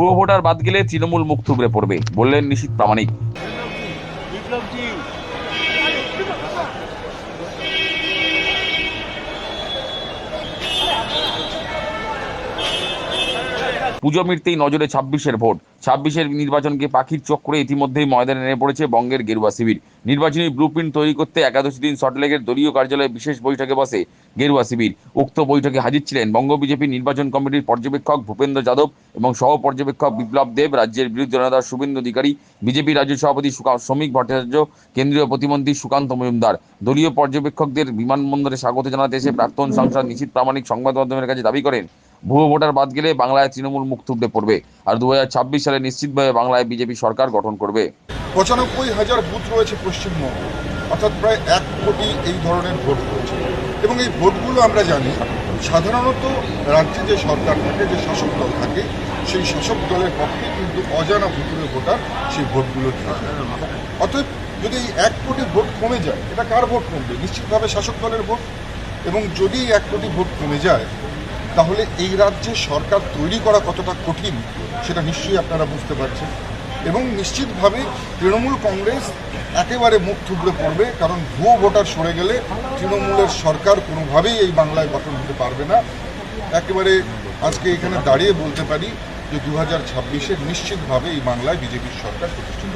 ভুয়ো ভোটার বাদ গেলে তৃণমূল মুখ থুবড়ে পড়বে বললেন নিশীত প্রামাণিক। পুজো মিটতেই নজরে ছাব্বিশের ভোট। ছাব্বিশের নির্বাচনকে পাখির চোখ করে ইতিমধ্যেই ময়দানে নেমে পড়েছে বঙ্গের গেরুয়া শিবির। নির্বাচনী ব্লুপ্রিন্ট তৈরি করতে একাদশ দিন সল্টলেকের দলীয় কার্যালয়ে বিশেষ বৈঠকে বসে গেরুয়া শিবির। উক্ত বৈঠকে হাজির ছিলেন বঙ্গ বিজেপি নির্বাচন কমিটির পর্যবেক্ষক ভূপেন্দ্র যাদব এবং সহ পর্যবেক্ষক বিপ্লব দেব, রাজ্যের বিরোধী জনতা শুভেন্দু অধিকারী, বিজেপি রাজ্য সভাপতি শ্রমিক ভট্টাচার্য, কেন্দ্রীয় প্রতিমন্ত্রী সুকান্ত মজুমদার। দলীয় পর্যবেক্ষকদের বিমানবন্দরে স্বাগত জানাতে এসে প্রাক্তন সাংসদ নিশীত প্রামাণিক সংবাদ মাধ্যমের কাছে দাবি করেন ভুয়ো ভোটার বাদ গেলে বাংলায় তৃণমূল মুখ থুবড়ে পড়বে। আর দুহাজার ছাব্বিশ সালে নিশ্চিতভাবে বাংলায় বিজেপি সরকার গঠন করবে। পঁচানব্বই হাজার বুথ রয়েছে পশ্চিমবঙ্গে, অর্থাৎ প্রায় এক কোটি এই ধরনের ভোট রয়েছে। এবং এই ভোটগুলো আমরা জানি, সাধারণত রাজ্যে যে সরকার থাকে, যে শাসক দল থাকে, সেই শাসক দলের পক্ষে কিন্তু অজানা ভুতুরে ভোটার সেই ভোটগুলো। অতএব যদি এই এক কোটি ভোট কমে যায়, এটা কার ভোট কমবে? নিশ্চিতভাবে শাসক দলের ভোট। এবং যদি এক কোটি ভোট কমে যায় তাহলে এই রাজ্যে সরকার তৈরি করা কতটা কঠিন, সেটা নিশ্চয়ই আপনারা বুঝতে পারছেন। এবং নিশ্চিতভাবে তৃণমূল কংগ্রেস একেবারে মুখ থুবড়ে পড়বে, কারণ ভুয়ো ভোটার সরে গেলে তৃণমূলের সরকার কোনোভাবেই এই বাংলায় গঠন হতে পারবে না। একেবারে আজকে এখানে দাঁড়িয়ে বলতে পারি যে দু হাজার ছাব্বিশে নিশ্চিতভাবে এই বাংলায় বিজেপির সরকার প্রতিষ্ঠিত